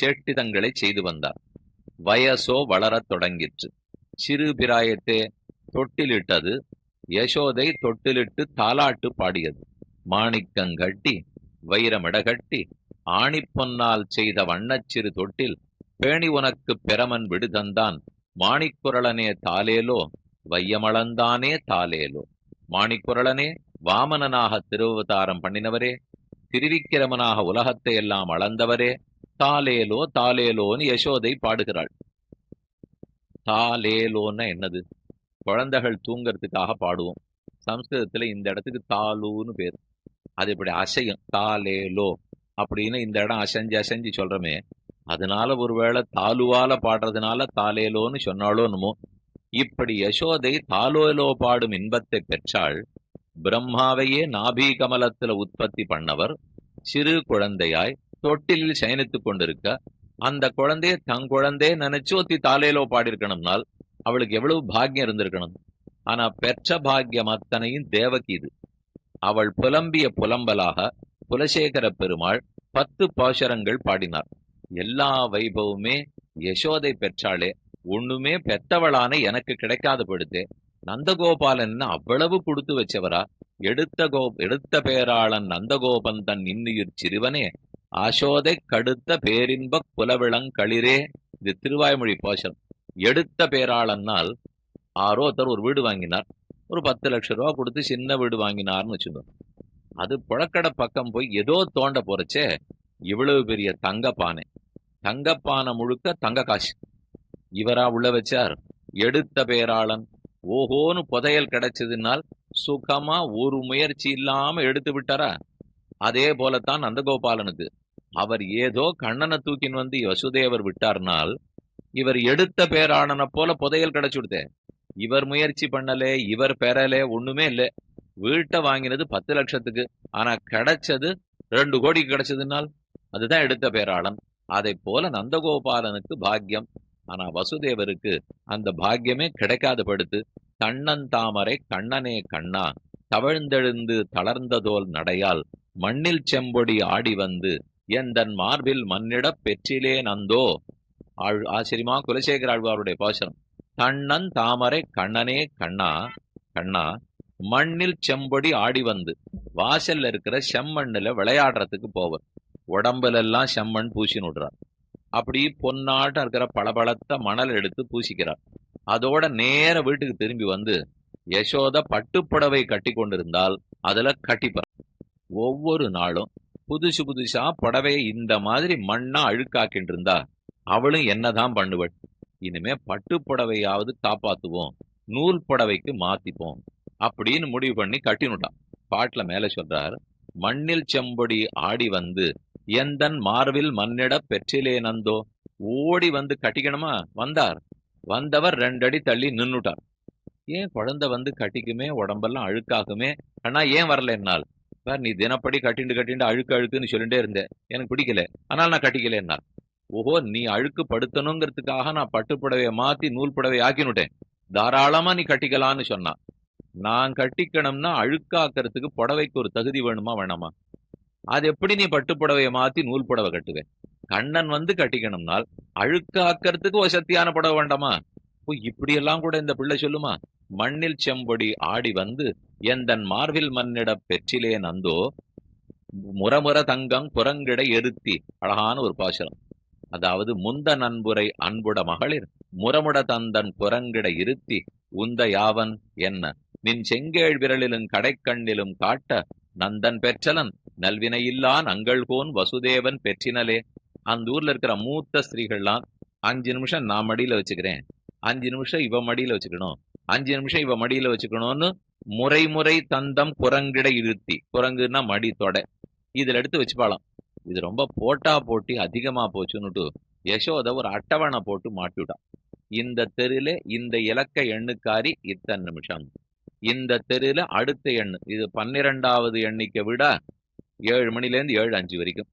சேட்டிதங்களை செய்து வந்தார். வயசோ வளரத் தொடங்கிற்று. சிறு பிராயத்தே தொட்டிலிட்டது. யசோதை தொட்டிலிட்டு தாலாட்டு பாடியது. மாணிக்கங்கட்டி வைரமிடகட்டி ஆணிப்பொன்னால் செய்த வண்ணச்சிறு தொட்டில் பேணி உனக்கு பெரமன் விடுதந்தான் மாணிக்குரளனே தாலேலோ வையமளந்தானே தாலேலோ. மாணிக்குரளனே வாமனனாக திருவதாரம் பண்ணினவரே திருவிக்கிரமனாக உலகத்தை எல்லாம் அளந்தவரே தாலேலோ தாலேலோன்னு யசோதை பாடுகிறாள். தாலேலோன்னா என்னது? குழந்தைகள் தூங்கிறதுக்காக பாடுவோம். சம்ஸ்கிருதத்தில் இந்த இடத்துக்கு தாலுன்னு பேர். அது இப்படி அசையும். தாலேலோ அப்படின்னு இந்த இடம் அசைஞ்சு அசைஞ்சு சொல்றோமே. அதனால ஒருவேளை தாலுவால பாடுறதுனால தாலேலோன்னு சொன்னாலோ என்னமோ. இப்படி யசோதை தாலோலோ பாடும் இன்பத்தை பெற்றாள். பிரம்மாவையே நாபி கமலத்துல உற்பத்தி பண்ணவர். சிறு குழந்தையாய் தொட்டிலில் சயனித்துக் கொண்டிருக்க அந்த குழந்தைய தன் குழந்தைய நினைச்சு ஒத்தி தாலையிலோ பாடியிருக்கணும்னால் அவளுக்கு எவ்வளவு பாக்கியம் இருந்திருக்கணும். ஆனா பெற்ற பாக்கியம் அத்தனையும் தேவகி இது. அவள் புலம்பிய புலம்பலாக குலசேகர பெருமாள் பத்து பாசுரங்கள் பாடினார். எல்லா வைபவமே யசோதை பெற்றாளே ஒண்ணுமே பெத்தவளான எனக்கு கிடைக்காத படுத்தே நந்தகோபாலன் அவ்வளவு கொடுத்து வச்சவரா? எடுத்த கோ எடுத்த பேராளன் நந்தகோபன் தன் இன்னுயிர் சிறுவனே அசோதை கடுத்த பேரின்ப குலவிளங்களிரே இது திருவாய்மொழி பாசனம் எடுத்த பேராளன்னால் ஆரோ ஒருத்தர் ஒரு வீடு வாங்கினார். ஒரு பத்து லட்சம் ரூபா கொடுத்து சின்ன வீடு வாங்கினார்னு வச்சுக்கோங்க. அது புழக்கடை பக்கம் போய் ஏதோ தோண்ட போறச்சே இவ்வளவு பெரிய தங்கப்பானை. தங்கப்பானை முழுக்க தங்க காசு. இவரா உள்ள வச்சார்? எடுத்த பேராளன். ஓஹோன்னு புதையல் கிடைச்சதுனால் சுகமா ஒரு முயற்சி இல்லாம எடுத்து விட்டாரா? அதே போலத்தான் நந்தகோபாலனுக்கு. அவர் ஏதோ கண்ணனை தூக்கின்னு வந்து வசுதேவர் விட்டார்னால் இவர் எடுத்த பேரானனை போல புதையல் கிடைச்சுடுதே இவர் முயற்சி பண்ணலே இவர் பெறலே ஒண்ணுமே இல்ல. வீட்டை வாங்கினது பத்து லட்சத்துக்கு. ஆனா கிடைச்சது ரெண்டு கோடிக்கு கிடைச்சதுனால் அதுதான் எடுத்த பேராளன். அதை போல நந்தகோபாலனுக்கு பாக்கியம். ஆனா வசுதேவருக்கு அந்த பாக்கியமே கிடைக்காத படுத்து கண்ணன் தாமரை கண்ணனே கண்ணா தவழ்ந்தெழுந்து தளர்ந்ததோல் நடையால் மண்ணில் செம்பொடி ஆடி வந்து எந்தன் மார்பில் மண்ணிடப் பெற்றிலே நந்தோ ஆழ் ஆச்சரியமா? குலசேகர ஆழ்வாருடைய பாசனம். தன்னன் தாமரை கண்ணனே கண்ணா கண்ணா மண்ணில் செம்பொடி ஆடி வந்து வாசல்ல இருக்கிற செம்மண்ணுல விளையாடுறதுக்கு போவர். உடம்புல எல்லாம் செம்மண் பூசி நுடுறார் அப்படி பொன்னாட்டம் இருக்கிற பளபளத்த மணல் எடுத்து பூசிக்கிறார். அதோட நேர வீட்டுக்கு திரும்பி வந்து யசோத பட்டுப்புடவை கட்டி கொண்டிருந்தால் அதுல கட்டிப்பார் ஒவ்வொரு நாளும் புதுசு புதுசா புடவையை இந்த மாதிரி மண்ணா அழுக்காக்கிட்டு இருந்தா அவளும் என்னதான் பண்ணுவள்? இனிமே பட்டு புடவையாவது காப்பாத்துவோம் நூல் புடவைக்கு மாத்திப்போம் அப்படின்னு முடிவு பண்ணி கட்டினுட்டான். பாட்டுல மேல சொல்றார் மண்ணில் செம்பொடி ஆடி வந்து எந்தன் மார்பில் மண்ணிட பெற்றிலே நந்தோ? ஓடி வந்து கட்டிக்கணுமா? வந்தார். வந்தவர் ரெண்டடி தள்ளி நின்னுட்டார். ஏன் குழந்தை வந்து கட்டிக்குமே உடம்பெல்லாம் அழுக்காகுமே ஆனா ஏன் வரல என்னால்? பார் நீ தினப்படி கட்டிண்டு கட்டிண்டு அழுக்கு அழுக்குன்னு சொல்லிட்டே இருந்தேன் எனக்கு பிடிக்கல. ஆனால் நான் கட்டிக்கல என்னால் ஓஹோ நீ அழுக்கு படுத்தணுங்கிறதுக்காக நான் பட்டுப்புடவையை மாத்தி நூல் புடவை ஆக்கினுட்டேன். தாராளமா நீ கட்டிக்கலான்னு சொன்னான் நான் கட்டிக்கணும்னா அழுக்காக்கிறதுக்கு புடவைக்கு ஒரு தகுதி வேணுமா வேணாமா? அது எப்படி நீ பட்டுப்புடவையை மாத்தி நூல் புடவை கட்டுவேன் கண்ணன் வந்து கட்டிக்கணும்னால் அழுக்காக்கிறதுக்கு ஒரு சக்தியான புடவை வேண்டாமா? இப்படியெல்லாம் கூட இந்த பிள்ளை சொல்லுமா? மண்ணில் செம்பொடி ஆடி வந்து எந்தன் மார்பில் மண்ணிட பெற்றிலே நந்தோ முரமுர தங்கம் குரங்கிட எருத்தி அழகான ஒரு பாசுரம். அதாவது முந்த நண்புரை அன்புட மகளிர் முரமுட தந்தன் குரங்கிட இருத்தி உந்த யாவன் என்ன? நின் செங்கேழ் விரலிலும் கடைக்கண்ணிலும் காட்ட நந்தன் பெற்றலன் நல்வினையில்லான் அங்கள்கோன் வசுதேவன் பெற்றினலே அந்த ஊர்ல இருக்கிற மூத்த ஸ்திரீகள்லாம் அஞ்சு நிமிஷம் நான் மடியில வச்சுக்கிறேன். அஞ்சு நிமிஷம் இவ மடியில வச்சுக்கணும். அஞ்சு நிமிஷம் இவ மடியில வச்சுக்கணும்னு முறை முறை தந்தம் குரங்கிட இருத்தி குரங்குன்னா மடி தொடை. இதுல எடுத்து வச்சுப்பாளாம் இது ரொம்ப போட்டா போட்டி அதிகமா போச்சுன்னுட்டு யசோத ஒரு அட்டவணை போட்டு மாட்டிவிட்டான் இந்த தெருல இந்த இலக்க எண்ணுக்காரி இத்தனை நிமிஷம். இந்த தெருல அடுத்த எண்ணு. இது பன்னிரெண்டாவது எண்ணிக்கை விட ஏழு மணிலேருந்து ஏழு அஞ்சு வரைக்கும்.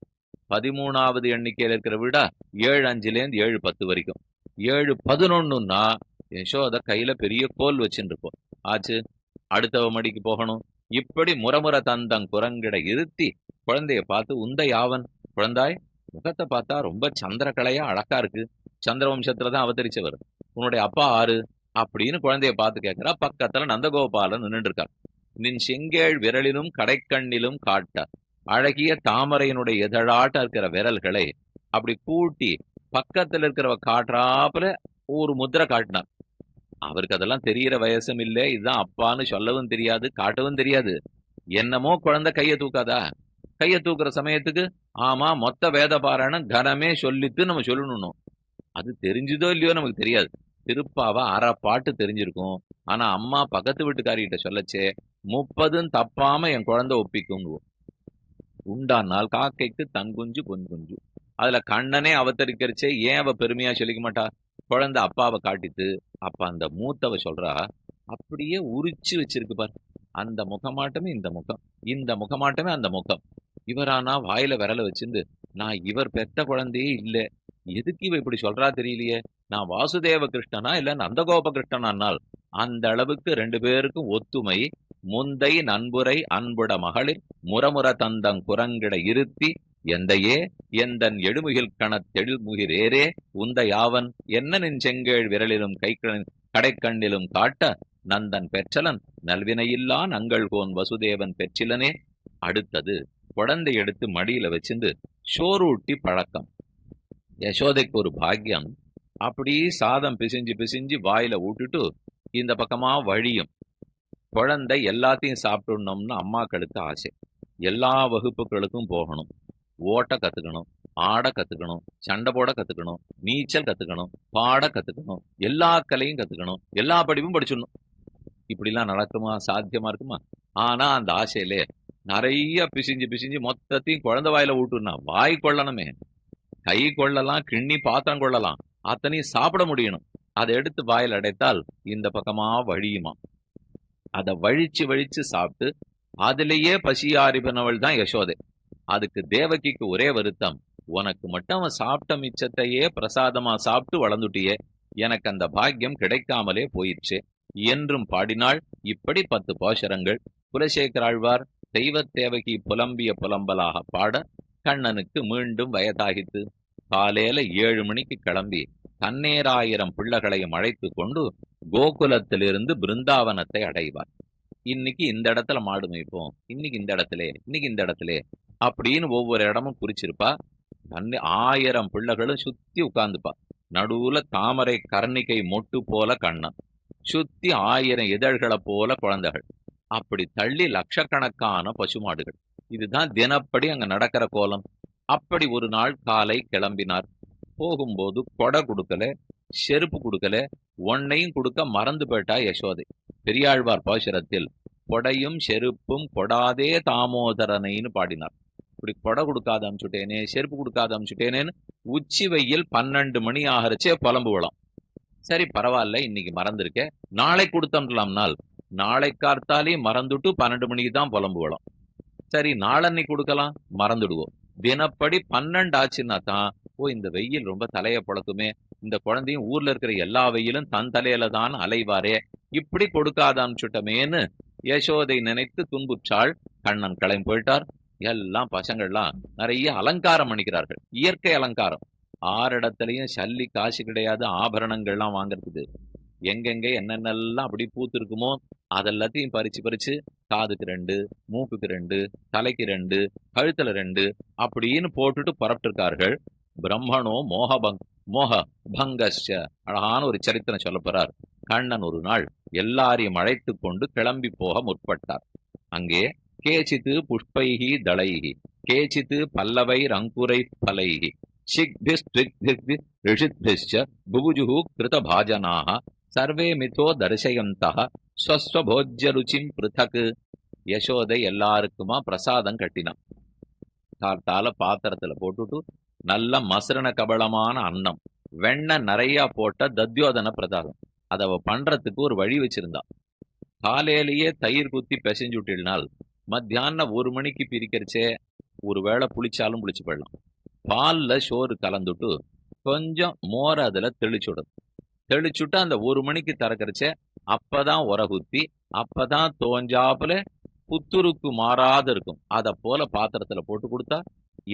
பதிமூணாவது எண்ணிக்கையில் இருக்கிற விட ஏழு அஞ்சுலேருந்து ஏழு பத்து வரைக்கும். ஏழு பதினொன்னுன்னா யசோத கையில பெரிய கோல் வச்சுருப்போம் ஆச்சு அடுத்தவ மடிக்கு போகணும். இப்படி முறமுறை தந்தங் குரங்கிட இருத்தி குழந்தைய பார்த்து உந்த யாவன் குழந்தாய் முகத்தை பார்த்தா ரொம்ப சந்திரக்கலையா அழகா இருக்கு. சந்திர வம்சத்துல தான் அவதரிச்சவர். உன்னுடைய அப்பா ஆறு அப்படின்னு குழந்தைய பார்த்து கேட்கிறா பக்கத்துல நந்தகோபாலன் நின்றுட்டு இருக்கார் நின் செங்கேள் விரலிலும் கடைக்கண்ணிலும் காட்ட அழகிய தாமரையினுடைய எதழாட்ட இருக்கிற விரல்களை அப்படி கூட்டி பக்கத்துல இருக்கிறவ காட்டுறாப்புல ஒரு முத்திரை காட்டினார் அவருக்கு அதெல்லாம் தெரிகிற வயசும் இல்லை. இதுதான் அப்பான்னு சொல்லவும் தெரியாது காட்டவும் தெரியாது. என்னமோ குழந்தை கையை தூக்காதா? கையை தூக்குற சமயத்துக்கு ஆமா மொத்த வேத பாராயணம் கனமே சொல்லித்து நம்ம சொல்லணும் அது தெரிஞ்சுதோ இல்லையோ நமக்கு தெரியாது. திருப்பாவ அரை பாட்டு தெரிஞ்சிருக்கும். ஆனா அம்மா பக்கத்து வீட்டுக்காரிகிட்ட சொல்லச்சே முப்பதும் தப்பாம என் குழந்தை ஒப்பிக்குங்குவோம் உண்டானால் காக்கைக்கு தங்குஞ்சு பொன்குஞ்சு அதுல கண்ணனே அவதரிக்கிறச்சே ஏன் அவ பெருமையா சொல்லிக்க மாட்டா? குழந்தை அப்பாவை காட்டித்து அப்ப அந்த மூத்தவ சொல்றா அப்படியே உரிச்சு வச்சிருக்கு பார். அந்த முகமாட்டமே இந்த முகம். இந்த முகமாட்டமே அந்த முகம். இவரானா வாயில விரல வச்சிருந்து நான் இவர் பெத்த குழந்தையே இல்லை. எதுக்கு இவ இப்படி சொல்றா தெரியலையே? நான் வாசுதேவ கிருஷ்ணனா இல்ல நந்தகோப கிருஷ்ணனானால் அந்த அளவுக்கு ரெண்டு பேருக்கும் ஒத்துமை. முந்தை நண்புரை அன்புட மகளிர் முறமுற தந்தங் குரங்கிட இருத்தி எந்தையே எந்தன் எடுமுகில் கணத்தெழுமுகிறேரே உந்த யாவன் என்னனின் செங்கேழ் விரலிலும் கைக்கணின் கடைக்கண்ணிலும் காட்ட நந்தன் பெற்றலன் நல்வினையில்லா நங்கள் கோன் வசுதேவன் பெற்றிலனே. அடுத்தது குழந்தை எடுத்து மடியில வச்சிருந்து சோறூட்டி பழக்கம். யசோதைக்கு ஒரு பாக்கியம். அப்படி சாதம் பிசிஞ்சு பிசிஞ்சு வாயில விட்டுட்டு இந்த பக்கமா வழியும். குழந்தை எல்லாத்தையும் சாப்பிடணும்னு அம்மாக்களுக்கு ஆசை. எல்லா வகுப்புகளுக்கும் போகணும். ஓட்ட கத்துக்கணும் ஆட கத்துக்கணும் சண்டை போட கத்துக்கணும் நீச்சல் கத்துக்கணும் பாட கத்துக்கணும் எல்லா கலையும் கத்துக்கணும் எல்லா படிப்பும் படிச்சிடணும். இப்படிலாம் நடக்குமா? சாத்தியமா இருக்குமா? ஆனா அந்த ஆசையிலே நிறைய பிசிஞ்சு பிசிஞ்சு மொத்தத்தையும் குழந்தை வாயில ஊட்டுனா வாய் கொள்ளணுமே. கை கொள்ளலாம் கிண்ணி பாத்திரம் கொள்ளலாம். அத்தனையும் சாப்பிட முடியணும். அதை எடுத்து வாயில் அடைத்தால் இந்த பக்கமா வழியுமா? அதை வழிச்சு வழிச்சு சாப்பிட்டு அதிலேயே பசியாரிபனவள் தான் யசோதை. அதுக்கு தேவகிக்கு ஒரே வருத்தம். உனக்கு மட்டும் அவன் சாப்பிட்ட மிச்சத்தையே பிரசாதமா சாப்பிட்டு வளர்ந்துட்டியே எனக்கு அந்த பாக்கியம் கிடைக்காமலே போயிடுச்சு. என்றும் பாடினாள் இப்படி பத்து போஷரங்கள் குலசேகராழ்வார் தெய்வ தேவகி புலம்பிய புலம்பலாக பாட கண்ணனுக்கு மீண்டும் வயதாகித்து காலையில ஏழு மணிக்கு கிளம்பி தன்னேராயிரம் பிள்ளைகளையும் அழைத்து கொண்டு கோகுலத்திலிருந்து பிருந்தாவனத்தை அடைவார். இன்னைக்கு இந்த இடத்துல மாடு மேய்ப்போம். இன்னைக்கு இந்த இடத்துல இன்னைக்கு இந்த இடத்துல அப்படின்னு ஒவ்வொரு இடமும் குறிச்சிருப்பா. தண்ணி ஆயிரம் பிள்ளைகளும் சுத்தி உட்கார்ந்துப்பா. நடுவுல தாமரை கர்ணிகை மொட்டு போல கண்ணன் சுத்தி ஆயிரம் இதழ்களை போல குழந்தைகள். அப்படி தள்ளி லட்சக்கணக்கான பசுமாடுகள். இதுதான் தினப்படி அங்க நடக்கிற கோலம். அப்படி ஒரு நாள் காலை கிளம்பினார். போகும்போது கொடை கொடுக்கல செருப்பு கொடுக்கல ஒன்னையும் கொடுக்க மறந்து போயிட்டா யசோதை. பெரியாழ்வார் பாசுரத்தில் கொடையும் செருப்பும் கொடாதே தாமோதரனைன்னு பாடினார். இப்படி கொடை கொடுக்காத அமிச்சுட்டேனே செருப்பு கொடுக்காத அமிச்சுட்டேனேன்னு உச்சி வெயில் பன்னெண்டு மணி ஆகிறச்சே புலம்புவலாம் சரி பரவாயில்ல இன்னைக்கு மறந்துருக்கேன் நாளை கொடுத்தோம்லாம்னால் நாளை. கார்த்தாலே மறந்துட்டு பன்னெண்டு மணிக்கு தான் புலம்பு சரி நாளன்னைக்கு கொடுக்கலாம் மறந்துடுவோம். தினப்படி பன்னெண்டு ஆச்சுன்னா தான் ஓ இந்த வெயில் ரொம்ப தலையை பழக்குமே இந்த குழந்தையும் ஊர்ல இருக்கிற எல்லா வெயிலும் தன் தலையில தான் அலைவாரே இப்படி கொடுக்காத சுட்டமேன்னு யசோதை நினைத்து துன்புற்றாள். கண்ணன் கிளம்பி போயிட்டார். எல்லாம் பசங்கள்லாம் நிறைய அலங்காரம் பண்ணிக்கிறார்கள் இயற்கை அலங்காரம். ஆறு இடத்துலையும் சல்லி காசு கிடையாது ஆபரணங்கள்லாம் வாங்குறதுக்கு. எங்கெங்க என்னென்னலாம் அப்படி பூத்திருக்குமோ அதெல்லாத்தையும் பறிச்சு பறிச்சு காதுக்கு ரெண்டு மூக்குக்கு ரெண்டு தலைக்கு ரெண்டு கழுத்துல ரெண்டு அப்படின்னு போட்டுட்டு புறப்பட்டிருக்கார்கள். பிரம்மனோ மோகபங் மோக பங்கஷ அழகான ஒரு சரித்திரம் சொல்ல போறார் கண்ணன் ஒரு நாள் எல்லாரையும் அழைத்து கொண்டு கிளம்பி போக முற்பட்டார். அங்கே கேச்சித்து புஷ்பைகி தளைகி கேச்சித்து பல்லவை ரங்குரை பலைகி சிக்பிஸ்திக்பிஸ் ரிஷித்பிஷ்ச புபுஜுஹு கிருத சர்வே மிதோ தரிசயந்தः ஸ்வஸ்வபோஜ்ய ருச்சிம் பிருத்தக் யசோதை எல்லாருக்குமா பிரசாதம் கட்டினான் காத்தால பாத்திரத்துல போட்டுட்டு நல்ல மசுரண கபளமான அன்னம் வெண்ணெய் நிறைய போட்ட தத்யோதன பிரசாதம். அதை பண்றதுக்கு ஒரு வழி வச்சிருந்தா. காலையிலேயே தயிர் குத்தி பிசைஞ்சுட்டினால் மத்தியானம் ஒரு மணிக்கு பிரிக்கிறச்சே ஒரு வேளை புளிச்சாலும் புளிச்சு போயிடலாம். பால்ல சோறு கலந்துட்டு கொஞ்சம் மோர் அதுல தெளிச்சுடும் தெளிச்சுட்டு அந்த ஒரு மணிக்கு திறக்கிறச்சே அப்பதான் உரகுத்தி அப்பதான் தோஞ்சாப்புல புத்துருக்கு மாறாத இருக்கும். அதை போல பாத்திரத்துல போட்டு கொடுத்தா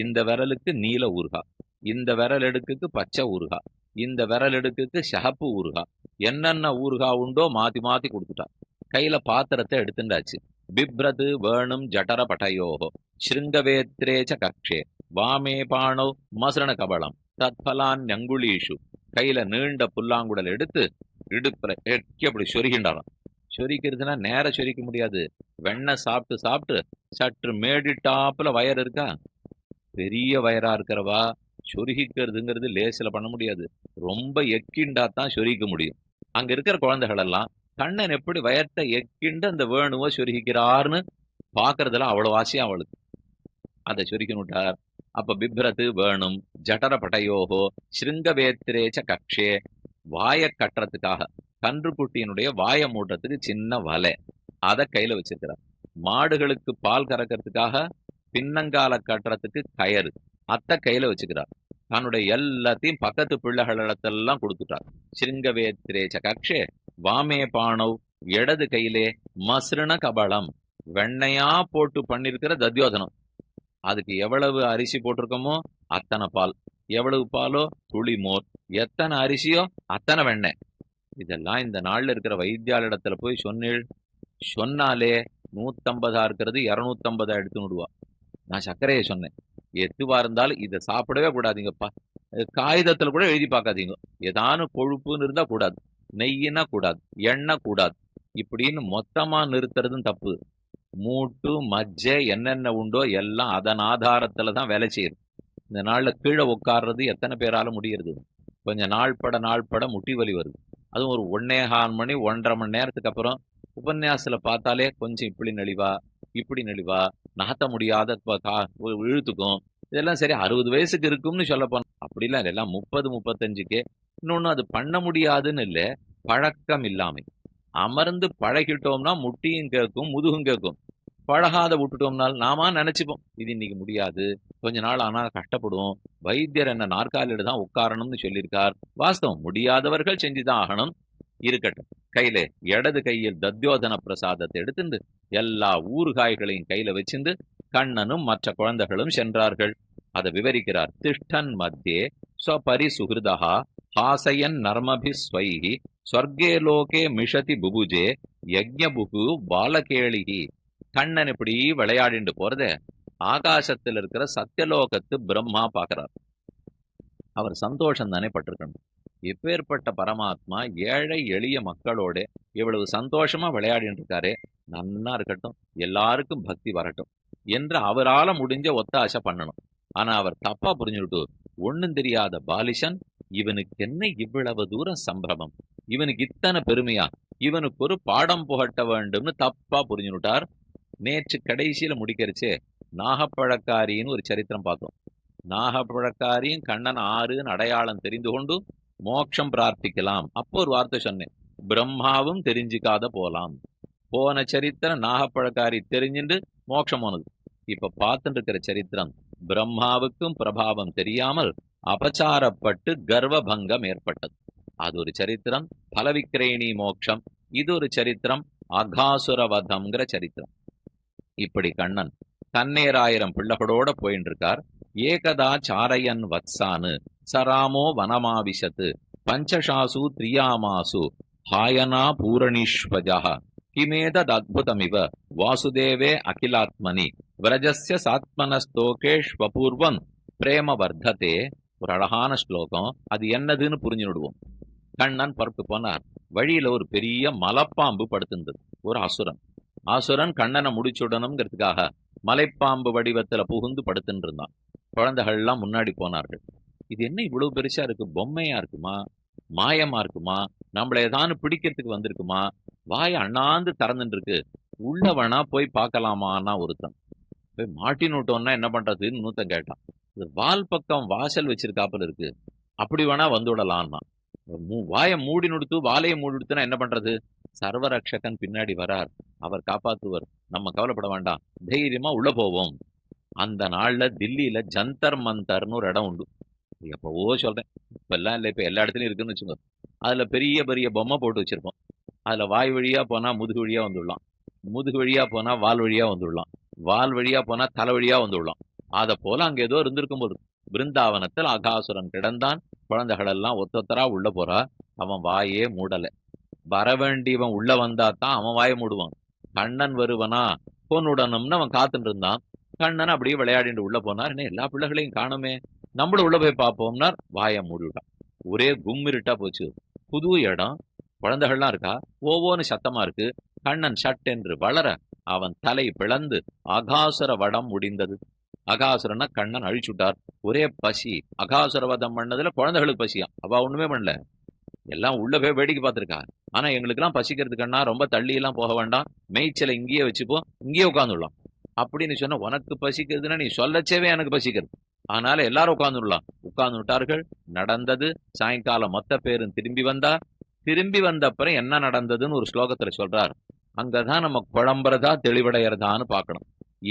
இந்த விரலுக்கு நீல ஊறுகாய் இந்த விரல் எடுக்குக்கு பச்சை ஊறுகாய் இந்த விரல் எடுக்குக்கு சிகப்பு ஊறுகாய் என்னென்ன ஊறுகா உண்டோ மாற்றி மாற்றி கொடுத்துட்டா. கையில பாத்திரத்தை எடுத்துட்டாச்சு. பிப்ரது வேணும் ஜடர பட்டயோகோ ஸ்ருங்கவேத்ரேச்ச கக்ஷே வாமே பாணோ மசரண கபளம் தத்பலான் நங்குளீஷு கையில நீண்ட புல்லாங்குடல் எடுத்து இடுப்புல எட்டி அப்படி சொருகின்றாராம் சொரிக்கிறதுனா நேர சொரிக்க முடியாது வெண்ணெய் சாப்பிட்டு சாப்பிட்டு சற்று மேடிட்டாப்புல வயர் இருக்கா பெரிய வயரா இருக்கிறவா சொருகிக்கிறதுங்கிறது லேசில் பண்ண முடியாது ரொம்ப எக்கிண்டா தான் சொருகிக்க முடியும் அங்க இருக்கிற குழந்தைகள் எல்லாம் கண்ணன் எப்படி வயத்தை எக்கிண்டு அந்த வேணுவோ சொருகிக்கிறார்னு பாக்குறதுல அவ்வளவு ஆசையா அவளுக்கு. அதை சொருக்கினுட்டார் அப்ப பிப்ரது வேணும் ஜடர படையோகோ ஸ்ருங்கவேத்திரேச்ச கக்ஷே வாய கட்டுறதுக்காக கன்றுக்குட்டியினுடைய வாய மூட்டத்துக்கு சின்ன வலை. அதை கையில வச்சிருக்கிறார். மாடுகளுக்கு பால் கறக்கிறதுக்காக பின்னங்கால கட்டுறதுக்கு கயறு. அத்தை கையில வச்சுக்கிறார். தன்னுடைய எல்லாத்தையும் பக்கத்து பிள்ளைகளிடத்தெல்லாம் கொடுத்துட்டார். சிருங்கவேத்திரேச்ச கக்ஷே வாமே பாணவ் இடது கையிலே மஸ்ருண கபளம். வெண்ணையா போட்டு பண்ணிருக்கிற தத்யோதனம். அதுக்கு எவ்வளவு அரிசி போட்டிருக்கோமோ அத்தனை பால். எவ்வளவு பாலோ? துளி மோர். எத்தனை அரிசியோ அத்தனை வெண்ணெய். இதெல்லாம் இந்த நாளில் இருக்கிற வைத்தியாலிடத்துல போய் சொன்னேள். சொன்னாலே நூத்தம்பதா இருக்கிறது இரநூத்தம்பதா எடுத்து விடுவா நான் சர்க்கரையை சொன்னேன். எதுவா இருந்தாலும் இதை சாப்பிடவே கூடாதீங்கப்பா. காகிதத்தில் காகிதத்துல கூட எழுதி பார்க்காதீங்க. ஏதானு கொழுப்புன்னு இருந்தா கூடாது. நெய்யினா கூடாது எண்ணெய் கூடாது. இப்படின்னு மொத்தமா நிறுத்துறதும் தப்பு. மூட்டு மஜ்ஜை என்னென்ன உண்டோ எல்லாம் அதன் ஆதாரத்துல தான் வேலை செய்யுது. இந்த நாளில் கீழே உட்கார்றது எத்தனை பேரால முடியறது? கொஞ்சம் நாள் பட நாள் பட முட்டி வலி வருது. அதுவும் ஒரு ஒன்னே கால் மணி ஒன்றரை மணி நேரத்துக்கு அப்புறம் உபன்யாசத்துல பார்த்தாலே கொஞ்சம் இப்படி நெளிவா இப்படி நெளிவா நகத்த முடியாத கா- இழுத்துக்கும். இதெல்லாம் சரி அறுபது வயசுக்கு இருக்கும்னு சொல்ல போனோம் அப்படிலாம் இல்லை. எல்லாம் முப்பது முப்பத்தஞ்சுக்கு. இன்னொன்னு அது பண்ண முடியாதுன்னு இல்லை பழக்கம் இல்லாமை. அமர்ந்து பழகிட்டோம்னா முட்டியும் கேட்கும் முதுகும் கேட்கும் பழகாத விட்டுட்டோம்னால் நாம நினைச்சுப்போம் இது இன்னைக்கு முடியாது கொஞ்ச நாள் ஆனா கஷ்டப்படுவோம். வைத்தியர் என்ன நாற்காலியில தான் உட்காரணும்னு சொல்லியிருக்கார். வாஸ்தவம் முடியாதவர்கள் செஞ்சுதான் ஆகணும். இருக்கட்டும். கையில இடது கையில் தத்யோதன பிரசாதத்தை எடுத்துட்டு எல்லா ஊறுகாய்களையும் கையில வச்சிருந்து கண்ணனும் மற்ற குழந்தைகளும் சென்றார்கள். அதை விவரிக்கிறார். திஷ்டன் மத்தியே ஸ்வபரிசுகிருதா ஹாசயன் நர்மபி ஸ்வைஹி ஸ்வர்கே லோகே மிஷதி புபுஜே யஜ்ஞபுகு பாலகேளிகி கண்ணன் இப்படி விளையாடிண்டு போறத ஆகாசத்தில் இருக்கிற சத்தியலோகத்து பிரம்மா பார்க்கிறார். அவர் சந்தோஷம் தானே பட்டிருக்கணும். எப்பேற்பட்ட பரமாத்மா ஏழை எளிய மக்களோட இவ்வளவு சந்தோஷமா விளையாடிட்டு இருக்காரு நன்னா இருக்கட்டும். எல்லாருக்கும் பக்தி வரட்டும். என்று அவரால முடிஞ்ச ஒத்தாசை பண்ணணும். ஆனா அவர் தப்பா புரிஞ்சுட்டு ஒண்ணும் தெரியாத பாலிஷன் இவனுக்கு என்ன இவ்வளவு தூரம் சம்பிரமம்? இவனுக்கு இத்தனை பெருமையா? இவனுக்கு ஒரு பாடம் புகட்ட வேண்டும்னு தப்பா புரிஞ்சுட்டார் நேற்று கடைசியில முடிக்கிறச்சே நாகப்பழக்காரின்னு ஒரு சரித்திரம் பார்த்தோம். நாகப்பழக்காரியும் கண்ணன் ஆறுன்னு அடையாளம் தெரிந்து கொண்டு மோட்சம் பிரார்த்திக்கலாம். அப்போ ஒரு வார்த்தை சொன்னேன் பிரம்மாவும் தெரிஞ்சுக்காத போலாம். போன சரித்திரம் நாகப்பழக்காரி தெரிஞ்சுட்டு மோட்சமானது. இப்ப பார்த்துட்டு இருக்கிற சரித்திரம் பிரம்மாவுக்கும் பிரபாவம் தெரியாமல் அபச்சாரப்பட்டு கர்வபங்கம் ஏற்பட்டது. அது ஒரு சரித்திரம் பலவிக்கிரேணி மோட்சம் இது ஒரு சரித்திரம் அகாசுரவதம்ங்கிற சரித்திரம். இப்படி கண்ணன் தன்னேராயிரம் பிள்ளைகளோட போயின்னு இருக்கார் ஏகதா சாரையன் வத்சானு சராமோ வனமாவிஷத்து பஞ்சஷாசு திரியாமாசு ஹாயனா பூரணீஸ்வஜா किमेतदद्भुतमिव। வாசுதேவே அகிலாத்மனி व्रजस्य சாத்மனஸ்தோகேஷ்வபூர்வம் பிரேம வர்த்ததே ஒரு அழகான ஸ்லோகம். அது என்னதுன்னு புரிஞ்சு விடுவோம் கண்ணன் பறப்பு போனார். வழியில ஒரு பெரிய மலைப்பாம்பு படுத்திருந்தது. ஒரு அசுரன். அசுரன் கண்ணனை முடிச்சுடணுங்கிறதுக்காக மலைப்பாம்பு வடிவத்துல புகுந்து படுத்துட்டு இருந்தான் குழந்தைகள்லாம் முன்னாடி போனார்கள். இது என்ன இவ்வளவு பெருசா இருக்கு? பொம்மையா இருக்குமா? மாயமா இருக்குமா? நம்மள ஏதானு பிடிக்கிறதுக்கு வந்திருக்குமா? வாய் அண்ணாந்து திறந்துட்டு இருக்கு உள்ளவனா போய் பார்க்கலாமான்னா ஒருத்தன். போய் மாட்டின் விட்டோம்னா என்ன பண்றதுன்னு இன்னொருத்தன் கேட்டான். இது வால் பக்கம் வாசல் வச்சிருக்காப்புல இருக்கு. அப்படி வேணா வந்து விடலான்னா. மூ- வாயை மூடி நுடுத்து வாலையை மூடி நுடுத்துனா என்ன பண்றது? சர்வரக்ஷகன் பின்னாடி வரார். அவர் காப்பாத்துவர். நம்ம கவலைப்பட வேண்டாம். தைரியமா உள்ள போவோம். அந்த நாள்ல தில்லியில ஜந்தர் மந்தர்னு ஒரு இடம் உண்டு. எப்பவோ சொல்றேன். இப்ப எல்லாம் இல்லை இப்ப எல்லா இடத்துலயும் இருக்குன்னு வச்சுக்கோங்க அதுல பெரிய பெரிய பொம்மை போட்டு வச்சிருப்போம். அதுல வாய் வழியா போனா முதுகு வழியா வந்துடலாம். முதுகு வழியா போனா வால் வழியா வந்துடலாம். வால் வழியா போனா தலை வழியா வந்துடலாம். அத போல அங்க ஏதோ இருந்திருக்கும் போது. பிருந்தாவனத்தில் அகாசுரன் கிடந்தான். குழந்தைகள் எல்லாம் ஒத்தொத்தரா உள்ள போறா. அவன் வாயே மூடலை. வர வேண்டியவன் உள்ள வந்தா தான் அவன் வாயை மூடுவான். கண்ணன் வருவனா? பொண்ணுடனும்னு அவன் காத்துட்டு இருந்தான். கண்ணன் அப்படியே விளையாடிட்டு உள்ள போனார். என்ன எல்லா பிள்ளைகளையும் காணுமே. நம்மளும் உள்ள போய் பார்ப்போம்னா வாயை மூடிவிட்டான் ஒரே கும்மிருட்டா போச்சு. புது இடம் குழந்தைகள்லாம் இருக்கா? ஒவ்வொன்னு சத்தமா இருக்கு. கண்ணன் சட்டென்று வளர அவன் தலை பிளந்து அகாசுர வடம் முடிந்தது. அகாசுரனை கண்ணன் அழிச்சுட்டார். ஒரே பசி. அகாசுர வதம் பண்ணதுல குழந்தைகளுக்கு பசியா? அவ ஒண்ணுமே பண்ணல. எல்லாம் உள்ள போய் வேடிக்கை பார்த்திருக்கா. ஆனா எங்களுக்கெல்லாம் பசிக்கிறதுக்குன்னா ரொம்ப தள்ளி எல்லாம் போக வேண்டாம். மேய்ச்சலை இங்கேயே வச்சுப்போம். இங்கேயே உட்காந்துடலாம் அப்படின்னு சொன்ன உனக்கு பசிக்கிறதுன்னா நீ சொல்லச்சேவே எனக்கு பசிக்கிறது. அதனால எல்லாரும் உட்கார்ந்துடலாம். உட்கார்ந்துட்டார்கள். நடந்தது. சாயங்காலம் மொத்த பேரும் திரும்பி வந்தா திரும்பி வந்த அப்புறம் என்ன நடந்ததுன்னு ஒரு ஸ்லோகத்துல சொல்றார். அங்கதான் நம்ம குழம்புறதா தெளிவடையறதான்னு பார்க்கணும்.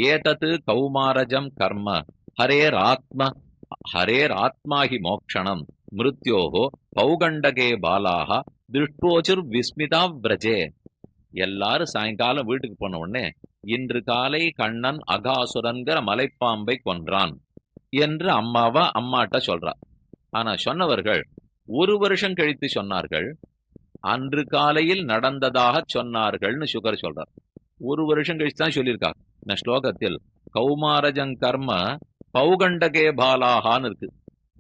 ஏதத்து கௌமாரஜம் கர்ம ஹரேர் ஆத்ம ஹரேர் ஆத்மாஹி மோக்ஷணம் மிருத்யோகோ பௌகண்டகே பாலாக திருஷ்டோச்சுர் விஸ்மிதா பிரஜே எல்லாரும் சாயங்காலம் வீட்டுக்கு போன உடனே இன்று காலை கண்ணன் அகாசுரன்கிற மலைப்பாம்பை கொன்றான். என்று அம்மாவா அம்மாட்ட சொல்றா. ஆனா சொன்னவர்கள் ஒரு வருஷம் கழித்து சொன்னார்கள் அன்று காலையில் நடந்ததாக சொன்னார்கள்னு சுகர் சொல்றார் ஒரு வருஷம் கழிச்சு தான் சொல்லியிருக்கா. இந்த ஸ்லோகத்தில் கௌமாரஜங் கர்ம பௌகண்டகே பாலாகான்னு இருக்கு.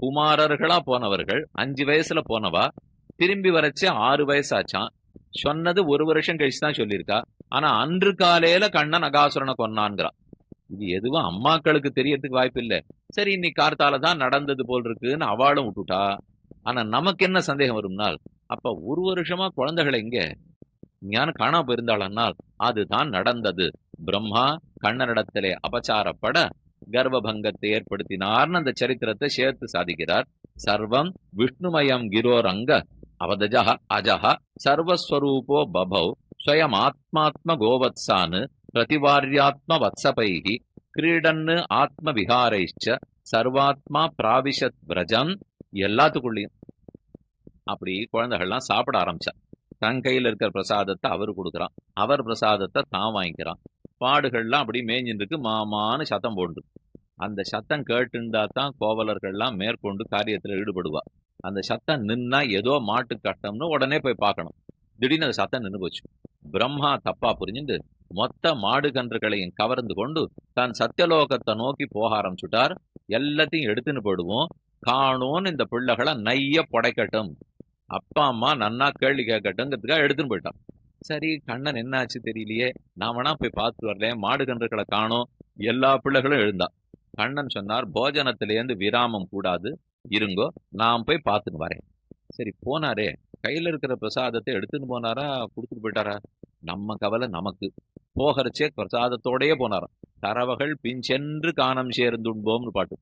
குமாரர்களா போனவர்கள் அஞ்சு வயசுல போனவா திரும்பி வரைச்சு ஆறு வயசாச்சான். சொன்னது ஒரு வருஷம் கழிச்சு தான் சொல்லியிருக்கா. ஆனா அன்று காலையில கண்ணன் அகாசுரனை கொன்னான்ங்கிறா இது எதுவும் அம்மாக்களுக்கு தெரியறதுக்கு வாய்ப்பு இல்லை. சரி இன்னைக்கு கார்த்தால தான் நடந்தது போல் இருக்குன்னு அவளும் விட்டுட்டா. ஆனா நமக்கு என்ன சந்தேகம் வரும்னால் அப்ப ஒரு வருஷமா குழந்தைகளை இங்க ஞான காணாம போயிருந்தாள்னால் அதுதான் நடந்தது. பிரம்மா கண்ணனிடத்திலே அபச்சாரப்பட கர்ப்பபங்கத்தை ஏற்படுத்தினார்னு அந்த சரித்திரத்தை சேர்த்து சாதிக்கிறார். சர்வம் விஷ்ணுமயம் கிரோரங்க அவதஜா அஜஹ சர்வஸ்வரூபோ பபௌ ஸ்வயம் ஆத்மாத்ம கோவத்சான்னு பிரதிவாரியாத்ம வத்சபைகி கிரீடன்னு ஆத்ம விகாரைச்ச சர்வாத்மா பிராவிஷத் பிரஜம் எல்லாத்துக்குள்ளேயும். அப்படி குழந்தைகள்லாம் சாப்பிட ஆரம்பிச்சா. தன் கையில இருக்கிற பிரசாதத்தை அவர் கொடுக்குறான். அவர் பிரசாதத்தை தான் வாங்கிக்கிறான். பாடுகள்லாம் அப்படி மேய்ஞ்சிட்டு இருக்கு மாமான்னு சத்தம் போண்டு அந்த சத்தம் கேட்டுண்டா தான் கோவலர்கள்லாம் மேற்கொண்டு காரியத்துல ஈடுபடுவா. அந்த சத்தம் நின்னா ஏதோ மாட்டு கட்டம்னு உடனே போய் பார்க்கணும். திடீர்னு அந்த சத்தம் நின்று போச்சு. பிரம்மா தப்பா புரிஞ்சுண்டு மொத்த மாடு கன்றுகளையும் கவர்ந்து கொண்டு தான் சத்தியலோகத்தை நோக்கி போக ஆரம்பிச்சுட்டார். எல்லாத்தையும் எடுத்துன்னு போயிடுவோம். காணோன்னு இந்த பிள்ளைகளை நைய புடைக்கட்டும். அப்பா அம்மா நன்னா கேள்வி கேட்கட்டுங்கிறதுக்காக எடுத்துன்னு போயிட்டான். சரி கண்ணன் என்ன ஆச்சு தெரியலையே. நான் வேணா போய் பார்த்து வரலேன் மாடு கன்றுகளை காணோம். எல்லா பிள்ளைகளும் எழுந்தா கண்ணன் சொன்னார் போஜனத்திலேருந்து விராமம் கூடாது. இருங்கோ நான் போய் பார்த்துன்னு வரேன். சரி போனாரே. கையில இருக்கிற பிரசாதத்தை எடுத்துன்னு போனாரா கொடுத்துட்டு போயிட்டாரா? நம்ம கவலை நமக்கு. போகிறச்சே பிரசாதத்தோடயே போனாராம். கறவகள் பின் சென்று காணம் சேர்ந்து உண்போம்னு பாட்டு.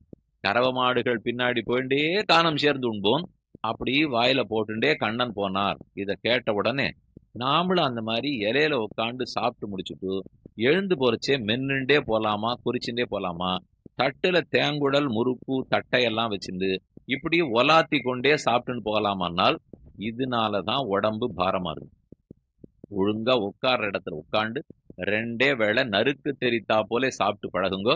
கறவ மாடுகள் பின்னாடி போயிட்டே காணம் சேர்ந்து உண்போம் அப்படி வாயில போட்டுண்டே கண்ணன் போனார். இத கேட்ட உடனே நாமளும் அந்த மாதிரி இலையில உட்காந்து சாப்பிட்டு முடிச்சுட்டு எழுந்து போறச்சே மென்னுண்டே போலாமா குறிச்சுட்டே போலாமா? தட்டுல தேங்குடல் முறுக்கு தட்டையெல்லாம் வச்சிருந்து இப்படி ஒலாத்தி கொண்டே சாப்பிட்டுன்னு போகலாமான்னால் இதனாலதான் உடம்பு பாரமா இருக்கு. ஒழுங்கா உட்கார்ற இடத்துல உட்காந்து ரெண்டே வேளை நறுக்கு தெரித்தா போலே சாப்பிட்டு பழகுங்க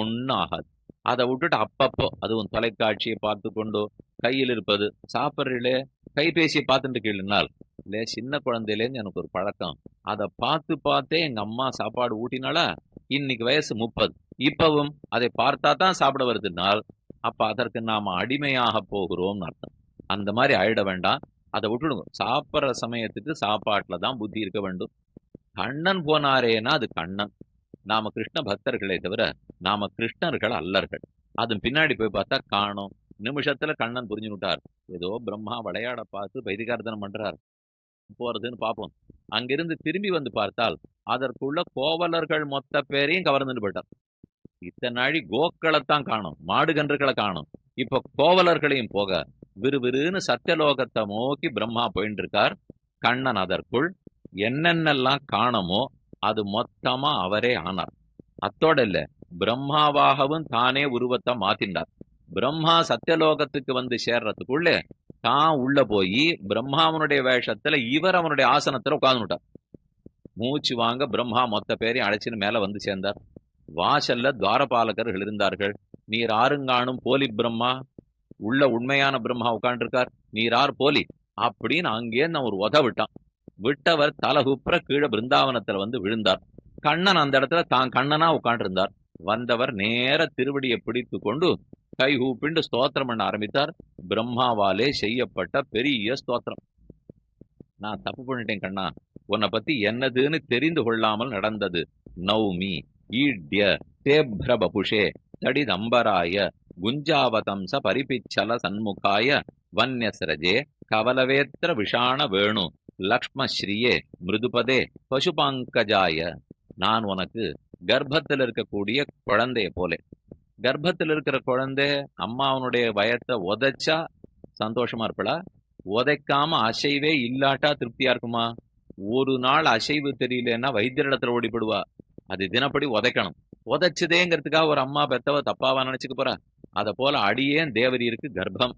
ஒன்றும் ஆகாது. அதை விட்டுட்டு அப்பப்போ அதுவும் தொலைக்காட்சியை பார்த்து கொண்டோ கையில் இருப்பது சாப்பிட்றீங்களே? கைபேசியை பார்த்துட்டு இருக்கீங்கனால் இல்லை சின்ன குழந்தையிலேருந்து எனக்கு ஒரு பழக்கம். அதை பார்த்து பார்த்தே எங்கள் அம்மா சாப்பாடு ஊட்டினாலா இன்னைக்கு வயசு முப்பது. இப்பவும் அதை பார்த்தா தான் சாப்பிட வருதுனால் அப்போ அதற்கு நாம் அடிமையாக போகிறோம்னு அர்த்தம். அந்த மாதிரி ஆயிட வேண்டாம். அதை விட்டுடுங்க. சாப்பிட்ற சமயத்துக்கு சாப்பாட்டில் தான் புத்தி இருக்க வேண்டும். கண்ணன் போனாரேனா அது கண்ணன். நாம கிருஷ்ண பக்தர்களே தவிர நாம கிருஷ்ணர்கள் அல்லர்கள். அது பின்னாடி போய் பார்த்தா காணும். நிமிஷத்துல கண்ணன் புரிஞ்சு விட்டார் ஏதோ பிரம்மா விளையாட பார்த்து பைதிகார்த்தனம் பண்றார். போறதுன்னு பார்ப்போம். அங்கிருந்து திரும்பி வந்து பார்த்தால் அதற்குள்ள கோவலர்கள் மொத்த பேரையும் கவர்ந்துட்டு போயிட்டார். இத்தனை நாழி கோக்களைத்தான் காணும். மாடு கன்றுகளை காணும். இப்ப கோவலர்களையும் போக விறுவிறுன்னு சத்தியலோகத்தை நோக்கி பிரம்மா போயிட்டு இருக்கார் கண்ணன் அதற்குள் என்னென்னலாம் காணமோ அது மொத்தமா அவரே ஆனார். அத்தோட இல்ல பிரம்மாவாகவும் தானே உருவத்தை மாத்தினார் பிரம்மா சத்தியலோகத்துக்கு வந்து சேர்றதுக்குள்ளே தான் உள்ள போய் பிரம்மாவனுடைய வேஷத்துல இவர் அவனுடைய ஆசனத்துல உட்கார்ந்துட்டார். மூச்சு வாங்க பிரம்மா மொத்த பேரையும் அழைச்சின்னு மேல வந்து சேர்ந்தார். வாசல்ல துவாரபாலகர்கள் இருந்தார்கள். நீர் ஆறுங்காணும் போலி பிரம்மா உள்ள உண்மையான பிரம்மா உட்காண்டிருக்கார் நீரார் போலி. அப்படின்னு அங்கேருந்து நான் ஒரு உத விட்டான். விட்டவர் தலகுப்புற கீழே பிருந்தாவனத்துல வந்து விழுந்தார். கண்ணன் அந்த இடத்துல தான் கண்ணனா உட்காண்டிருந்தார் வந்தவர் நேர திருவடியை பிடித்து கொண்டு கை கூப்பிண்டு ஸ்தோத்திரம் பண்ண ஆரம்பித்தார். பிரம்மாவாலே செய்யப்பட்ட பெரிய ஸ்தோத்திரம். நான் தப்பு பண்ணிட்டேன் கண்ணா. உன்னை பத்தி என்னதுன்னு தெரிந்து கொள்ளாமல் நடந்தது. நௌமி ஈட்ய தேப்ர பபுஷே தடிதம்பராய குஞ்சாவதம்ச பரிபிச்சல சண்முகாய வன்யசரஜே கவலவேத்திர விஷாண வேணு லக்ஷ்மஸ்ரீயே மிருதுபதே பசுபாங்கஜாய. நான் உனக்கு கர்ப்பத்தில் இருக்கக்கூடிய குழந்தைய போலே. கர்ப்பத்தில் இருக்கிற குழந்தை அம்மாவனுடைய வயத்தை உதைச்சா சந்தோஷமா இருப்பளா? உதைக்காம அசைவே இல்லாட்டா திருப்தியா இருக்குமா? ஒரு நாள் அசைவு தெரியலன்னா வைத்தியரிடத்துல ஓடிப்படுவா. அது தினப்படி உதைக்கணும். உதைச்சதேங்கிறதுக்காக ஒரு அம்மா பெத்தவ தப்பாவா நினைச்சுக்க போறா. அத போல அடியேன் தேவரீருக்கு கர்ப்பம்.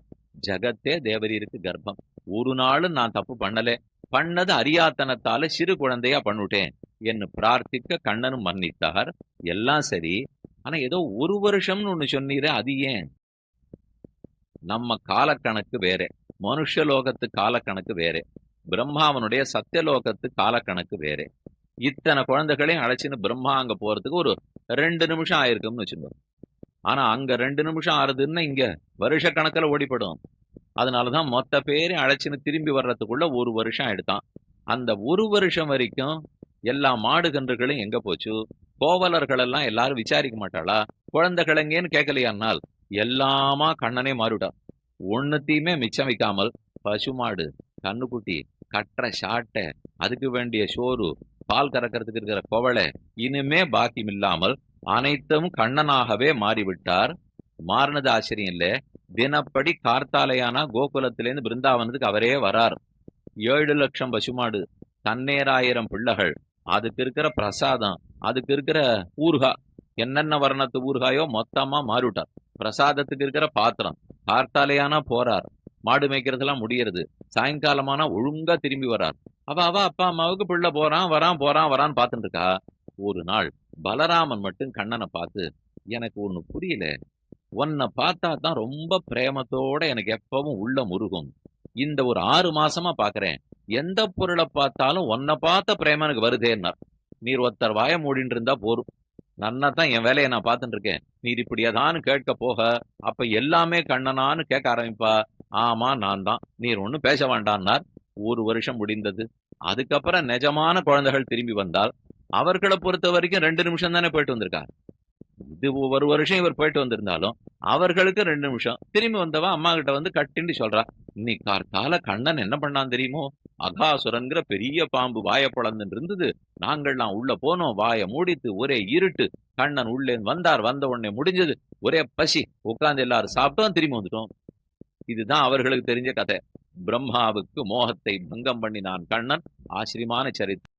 ஜகத்தே தேவரீருக்கு கர்ப்பம். ஒரு நாளும் நான் தப்பு பண்ணல. பண்ணது அறியாத்தனத்தால சிறு குழந்தையா பண்ணுட்டேன். என்று பிரார்த்திக்க கண்ணனும் மன்னித்தார். எல்லாம் சரி. ஆனா ஏதோ ஒரு வருஷம்னு ஒண்ணு சொன்னீரே அது ஏன்? நம்ம காலக்கணக்கு வேற. மனுஷலோகத்து காலக்கணக்கு வேற. பிரம்மாவனுடைய சத்தியலோகத்து காலக்கணக்கு வேறே. இத்தனை குழந்தைகளையும் அழைச்சின்னு பிரம்மா அங்க போறதுக்கு ஒரு ரெண்டு நிமிஷம் ஆயிருக்கும்னு வச்சுருந்தோம் ஆனா அங்க ரெண்டு நிமிஷம் ஆறுதுன்னா இங்க வருஷ கணக்கில் ஓடிப்படும். அதனாலதான் மொத்த பேரையும் அழைச்சின்னு திரும்பி வர்றதுக்குள்ள ஒரு வருஷம் எடுத்தான் அந்த ஒரு வருஷம் வரைக்கும் எல்லா மாடு கன்றுகளும் எங்க போச்சு? கோவலர்கள் எல்லாம் எல்லாரும் விசாரிக்க மாட்டாளா? குழந்தைகள் எங்கேன்னு கேட்கலையானால் எல்லாமா கண்ணனே மாறிவிட்டான் ஒன்னுத்தையுமே மிச்சம் வைக்காமல் பசுமாடு கண்ணுக்குட்டி கட்டுற சாட்டை அதுக்கு வேண்டிய சோறு பால் கறக்கிறதுக்கு இருக்கிற குவளை இனிமே பாக்கியம் இல்லாமல் அனைத்தும் கண்ணனாகவே மாறிவிட்டார். மாறினது ஆச்சரியம் இல்லை. தினப்படி கார்த்தாலையானா கோகுலத்திலேருந்து பிருந்தாவனத்துக்கு அவரே வரார். ஏழு லட்சம் பசுமாடு தன்னேராயிரம் பிள்ளைகள் அதுக்கு இருக்கிற பிரசாதம் அதுக்கு இருக்கிற ஊர்கா என்னென்ன வர்ணத்து ஊர்காயோ மொத்தமா மாறிவிட்டார். பிரசாதத்துக்கு இருக்கிற பாத்திரம் கார்த்தாலையானா போறார். மாடு மேய்க்கிறதெல்லாம் முடியறது. சாயங்காலமானா ஒழுங்கா திரும்பி வரார் அவ அவ அப்பா அம்மாவுக்கு பிள்ளை போறான் வரான் போறான் வரான்னு பார்த்துட்டு இருக்கா ஒரு நாள் பலராமன் மட்டும் கண்ணனை பார்த்து எனக்கு ஒண்ணு புரியல. உன்னை பார்த்தா தான் ரொம்ப பிரேமத்தோட எனக்கு எப்பவும் உள்ள முருகும். இந்த ஒரு ஆறு மாசமா பாக்குறேன். எந்த பொருளை பார்த்தாலும் உன்னை பார்த்த பிரேம எனக்கு வருதேன்னார். நீர் ஒருத்தர் வாய மூடின்னு இருந்தா போரும். நன்னா தான் என் வேலையை நான் பார்த்துட்டு இருக்கேன் நீர் இப்படியாதான்னு கேட்க போக அப்ப எல்லாமே கண்ணனான்னு கேட்க ஆரம்பிப்பா. ஆமா நான் தான். நீர் ஒன்றும் பேச வேண்டான்னார் ஒரு வருஷம் முடிந்தது. அதுக்கப்புறம் நிஜமான குழந்தைகள் திரும்பி வந்தால் அவர்களை பொறுத்த வரைக்கும் ரெண்டு நிமிஷம் தானே போயிட்டு வந்திருக்கார். இது ஒரு வருஷம் இவர் போயிட்டு வந்திருந்தாலும் அவர்களுக்கு ரெண்டு நிமிஷம். திரும்பி வந்தவன் அம்மா கிட்ட வந்து கட்டின்னு சொல்றா இன்னைக்கு கார்த்தால கண்ணன் என்ன பண்ணான் தெரியுமோ? அகாசுரன்கிற பெரிய பாம்பு வாய பொழந்துன்னு இருந்தது. நாங்கள்லாம் உள்ள போனோம். வாய மூடித்து ஒரே இருட்டு. கண்ணன் உள்ளே வந்தார். வந்த உடனே முடிஞ்சது. ஒரே பசி. உட்கார்ந்து எல்லாரும் சாப்பிட்டோம். திரும்பி வந்துட்டோம். இதுதான் அவர்களுக்கு தெரிஞ்ச கதை. பிரம்மாவுக்கு மோகத்தை பங்கம் பண்ணினான் கண்ணன். ஆச்சரியமான சரித்திரம்.